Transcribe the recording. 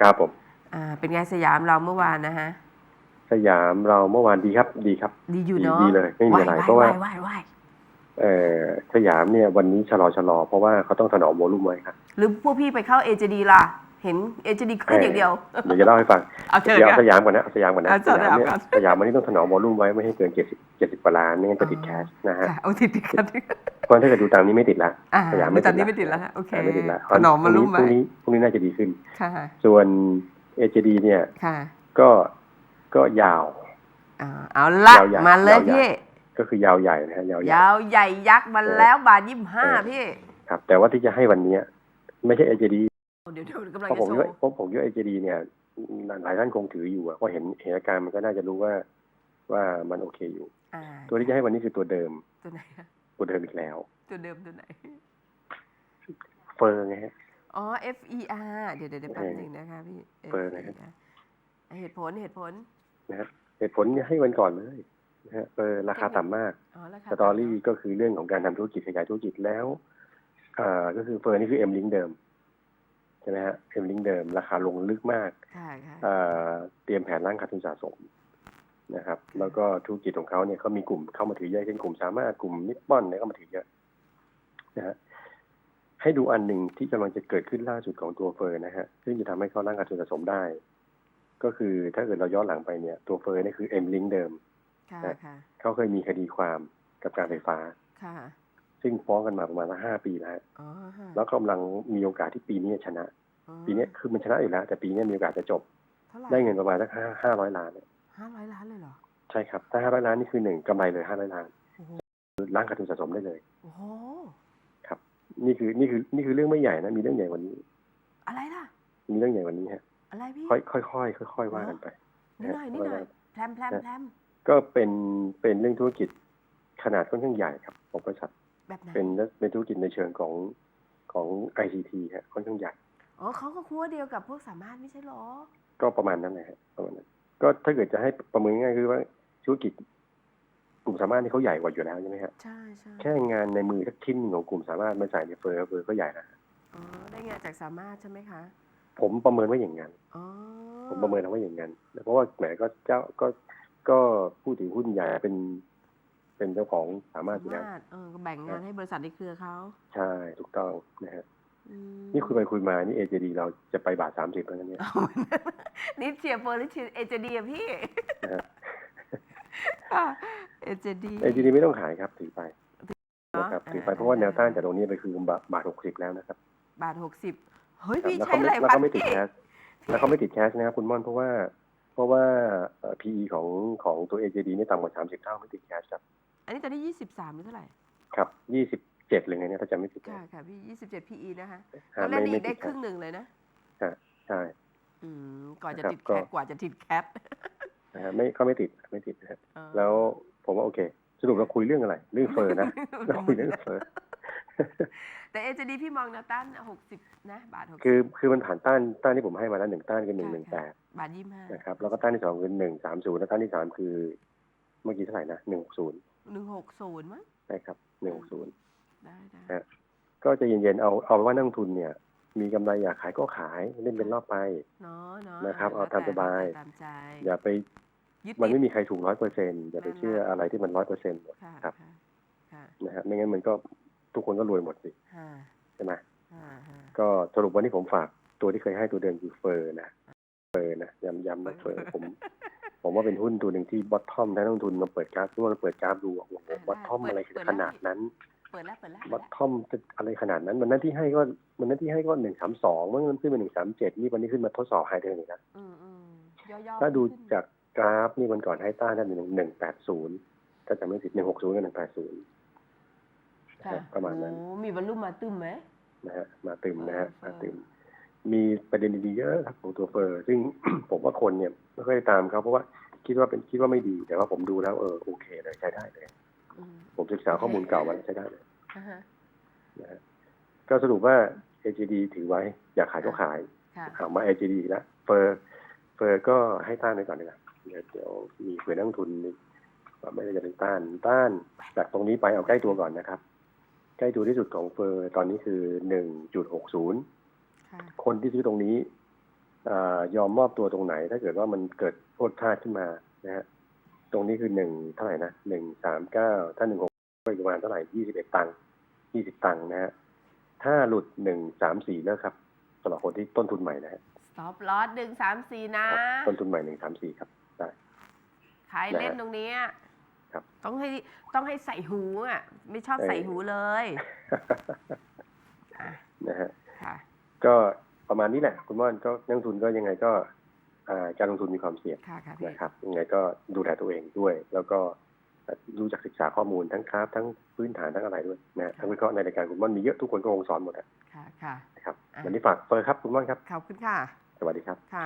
ครับผม อ่า เป็นไงสยามเราเมื่อวานนะฮะ สยามเราเมื่อวานดีครับ ดีครับ ดีอยู่ดีเนาะดีเลยไม่มีอะไรเพราะว่าไหวไหวเออสยามเนี่ยวันนี้ชะลอชะลอเพราะว่าเขาต้องถนอมโวลุ่มไว้ครับหรือพวกพี่ไปเข้าเอจดีล่ะ เห็นเอจดีขึ้นอย่างเดียวเดี๋ยวจะเล่าให้ฟังเอาเชิญเดี๋ยวค่ะเอาสยามก่อนนะเอาสยามก่อนนะเอาสยามเนี่ยเอาสยามวันนี้ต้องถนอมโวลุ่มไว้ไม่ให้เกินเจ็ดสิบเจ็ดสิบกว่าล้านไม่งั้นจะติดแคชนะฮะค่ะเอาติดติดกัน เพราะถ้าเกิดดูตามนี้ไม่ติดละอ่าสยามไม่ตอนนี้ติไม่ดติดละแล้วฮะโอเคอ่าไม่ติดละถนอมมารุ่มพไหมรุ่งนี้พรุ่งนี้น่าจะดีขึ้นค่ะส่วนเอจดีเนี่ยค่ะก็ก็ยาวอ่าเอาละยาวใหญ่มาเลยยาวใหญ่พี่ก็คือยาวใหญ่นะฮะยาวใหญ่ยาวใหญ่ยักษ์มาแล้วบาทยี่สิบห้าเออพี่ครับ แต่ว่าที่จะให้วันเนี้ยไม่ใช่เอจดีเดี๋ยวเดี๋ยวกำลังเพราะจะผมโชคิดว่าว์เพราะผมคิดว่าเอจดีเนี่ยหลายท่านคงถืออยู่อะเพราะเห็นเห็นอาการมันก็น่าจะรู้ว่าว่ามันโอเคอยู่อ่าตัวที่จะให้วันนี้คือตัวเดิมตัวไหนฮะ ตัวเดิมอีกแล้ว ตัวเดิมตัวไหน เฟอร์ไงฮะ อ๋อ F E R เดี๋ยวเดี๋ยวเดี๋ยวแป๊บเออหนึงนะคะพี่ เปิดเลยครับ FER เหตุผลเหตุผล นะฮะเหตุผลเนี่ยให้วันก่อนเลยนะฮะเฟอร์ราคาต่ำมาก อ๋อราคาสตอรี่ก็คือเรื่องของการทำธุรกิจขยายธุรกิจแล้วอ่าก็คือเฟอร์นี่คือเอ็มลิงเดิมใช่ไหมฮะเอ็มลิงเดิม ราคาลงลึกมากค่ะค่ะอ่าเตรียมแผนร่างขาดทุนสะสม นะครับ แล้วก็ธุรกิจของเขาเนี่ยเขามีกลุ่มเข้ามาถือเยอะเช่นกลุ่มสามารถกลุ่มนิปปอนเนี่ยก็มาถือเยอะนะฮะให้ดูอันหนึ่งที่กำลังจะเกิดขึ้นล่าสุดของตัวเฟอร์นะฮะซึ่งจะทำให้เขาร่างขาดทุนสะสมได้ ก็คือถ้าเกิดเราย้อนหลังไปเนี่ย ตัวเฟอร์นี่คือเอ็มลิงเดิมค่ะนะค่ะเขาเคยมีคดีความกับการไฟฟ้าค่ะซึ่งฟ้องกันมาประมาณห้าปีแล้วฮะอ๋อฮะแล้วกำลังมีโอกาสที่ปีนี้จะชนะอ๋อปีนี้คือมันชนะอยู่แล้ว แต่ปีนี้มีโอกาสจะจบเท่าไหร่ได้เงินประมาณสักห้าห้าร้อยล้านเนี่ย ช่ครับ ถ้าห้าร้อยล้านนี่คือหนึ่งกำไรเลยห้าร้อยล้านโอ้โหล้างขาดทุนสะสมได้เลยโอ้โหครับ นี่คือนี่คือนี่คือเรื่องไม่ใหญ่นะ มีเรื่องใหญ่กว่านี้ อะไรล่ะ มีเรื่องใหญ่กว่านี้ฮะ อะไรพี่ค่อยค่อยค่อยค่อยค่อยๆว่ากันไปนิดหน่อยนิดหน่อยแพรมแพรมแพรมก็เป็นเป็นเรื่องธุรกิจขนาดค่อนข้างใหญ่ครับของบริษัทแบบไหนเป็นเป็นธุรกิจในเชิงของของ ICT ฮะค่อนข้างใหญ่อ๋อเขาก็คั่วเดียวกับพวกสามารถไม่ใช่เหรอ ก็ประมาณนั้นแหละฮะประมาณนั้นก็ถ้าเกิดจะให้ประเมินง่ายๆคือว่า ธุรกิจกลุ่มสามารถนี่เขาใหญ่กว่าอยู่แล้วใช่ไหมฮะใช่ใช่แค่งานในมือสักชิ้นหนึ่งของกลุ่มสามารถมาใส่ในเฟอร์เฟอร์ก็ใหญ่แล้วอ๋อได้งานจากสามารถใช่ไหมคะ ผมประเมินว่าอย่างนั้นอ๋อผมประเมินเอาไว่าอย่างนั้นเพราะว่าแหมก็เจ้าก็ก็ผู้ถือหุ้นใหญ่เป็น เป็นเจ้าของสามารถอยู่สาแล้วมารถเออก็แบ่งงานให้บริษัทในเครือเขาใช่ถูกต้องนะฮะอืมนี่คุยไปคุยมา นี่เอจดีเราจะไปบาทสามสิบแล้วนะเนี่ยเอานี่เชียร์เฟอร์หรือเชียร์เอเจดีอะพี่นะฮะ เอเจดีเอจดีไม่ต้องขายครับถือไปนะครับถือไปเพราะว่าแนวต้านจากตรงนี้ไปคือบาทบาทหกสิบแล้วนะครับบาทหกสิบเฮ้ยครับพี่แล้วใช้เขาอะไรไม่แล้วพัเขานไม่ติดพี่แคสแล้วเขาไม่ติดแคสนะครับคุณม่อนเพราะว่า เพราะว่าเอ่อ PE ของของตัว AJD นี่ต่ำกว่า30เท่าไม่ติดแคสครับ อันนี้ตอนนี้ยี่สิบสามหรือเท่าไหร่ ครับ27เลยไงเนี่ยถ้าจำไม่ผิดนะค่ะค่ะพี่ยี่สิบเจ็ด PE นะคะฮะก็เล่นอีไม่กได้ติดครึ่งหนึ่งเลยนะฮะใช่อืมก่อนจะนะครับติดก็แคทกว่าจะติดแคท นะฮะไม่ก็ไม่ติดไม่ติดนะฮะเออแล้วผมว่าโอเค สรุปเราคุยเรื่องอะไร เรื่องเฟอร์นะเราคุยเรื่องเฟอร์แต่เอเจดีพี่มองแนวต้านหกสิบนะบาทหกสิบคือคือมันผ่านต้านต้านที่ผมให้มาแล้วหนึ่งต้านคือหนึ่งหนึ่งแปดบาทยี่สิบห้านะครับแล้วก็ต้านที่สองคือหนึ่งสามศูนย์แล้วต้านที่สามคือ เมื่อกี้เท่าไหร่นะหนึ่งหกศูนย์หนึ่งหกศูนย์มั้งนะครับหนึ่งหกศูนย์ได้ได้ฮะก็ใจะเย็นๆเอาเอาว่านักลงทุนเนี่ย มีกำไรอยากขายก็ขายเล่นเป็นรอบไปเนาะเนาะนะครับแล้วเอาตามแต่สบายตามใจอย่าไปยึด มันติไม่ดมีใครถูกร้อยเปอร์เซ็นอย่าไปนั่นเชื่อแหละอะไรที่มันร้อยเปอร์เซ็นต์ค่ะครับค่ะค่ะนะฮะไม่งั้นมันก็ทุกคนก็รวยหมดสิค่ะใช่ไหมค่ะค่ะก็สรุปวันนี้ผมฝากตัวที่เคยให้ตัวเดิมคือเฟอร์นะเฟอร์นะย้ำย้ำนะเฟอร์ผม ผมว่าเป็นหุ้นตัวหนึ่งที่บอททอมถ้านักลงทุนมาเปิดกราฟทุกคนมาเปิดกราฟดูโอ้โหบอททอมอะไรขนาดนั้นเปิดแล้วเปิดแล้วบอททอมจะอะไรขนาดนั้นวันนั้นที่ให้ก็วันนั้นที่ให้ก็หนึ่งสามสองเมื่อมันขึ้นมาหนึ่งสามเจ็ดนี่วันนี้ขึ้นมาทดสอบไฮเดอร์เลยนะอืมอืมย่อๆถ้าดูขึ้นจาก กราฟนี่วันก่อนให้ต้านได้หนึ่งหนึ่งแปดศูนย์ถ้าจำไม่ผิดหนึ่งหกศูนย์กับหนึ่งแปดศูนย์ค่ะประมาณนั้นโอ้มีบรรลุมาตึ้มไหมนะฮะมาตึมนะฮะเออมาตึม มีประเด็นดีๆเยอะครับของตัวเฟอร์ซึ่งผมว่าคนเนี่ยไม่ค่อยได้ตามเขาเพราะว่าคิดว่าเป็นคิดว่าไม่ดี แต่ว่าผมดูแล้วเออโอเคเลยใช้ได้เลยอืมผมศึกษาข้อมูลเก่ามาใช้ได้เลยอ่าฮะนะฮะก็สรุปว่า AGD ถือไว้ อยากขายก็ขายค่ะเอามา AGD อีกแล้วเฟอร์เฟอร์ก็ให้ต้านไปก่อนดีกว่า เดี๋ยวเดี๋ยวมีเผื่อนักลงทุนว่าไม่ได้จะเป็นต้านต้านจากตรงนี้ไปเอาใกล้ตัวก่อนนะครับ ใกล้ตัวที่สุดของเฟอร์ตอนนี้คือหนึ่งจุดหกศูนย์ค่ะคนที่ซื้อตรงนี้อายอมมอบตัวตรงไหน ถ้าเกิดว่ามันเกิดโทษพลาดขึ้นมานะฮะตรงนี้คือหนึ่งเท่าไหร่นะหนึ่งสามเก้าถ้าหนึ่งหกประมาณเท่าไหร่ยี่สิบเอ็ดตังค์ยี่สิบตังค์นะฮะถ้าหลุดหนึ่งสามสี่เลิกครับสำหรับคนที่ต้นทุนใหม่นะฮะ stop loss หนึ่งสามสี่นะครับต้นทุนใหม่หนึ่งสามสี่ครับ ได้ใครเล่นตรงเนี้ยครับ ต้องให้ต้องให้ใส่หูอะ ไม่ชอบเออใส่หูเลยอะนะฮะค่ะก็ประมาณนี้แหละ คุณม่อนก็นักลงทุนก็ยังไงก็อ่าการลงทุนมีความเสี่ยงค่ะค่ะพี่นะครับยังไงก็ดูแลตัวเองด้วย แล้วก็รู้จักศึกษาข้อมูลทั้งคราฟทั้งพื้นฐานทั้งอะไรด้วยนะฮะทั้งวิเคราะห์ในรายการคุณม่อนมีเยอะทุกคนก็คงสอนหมดอะค่ะค่ะนะครับอะวันนี้ฝากเฟอร์ครับคุณม่อนครับขอบคุณค่ะ สวัสดีครับค่ะ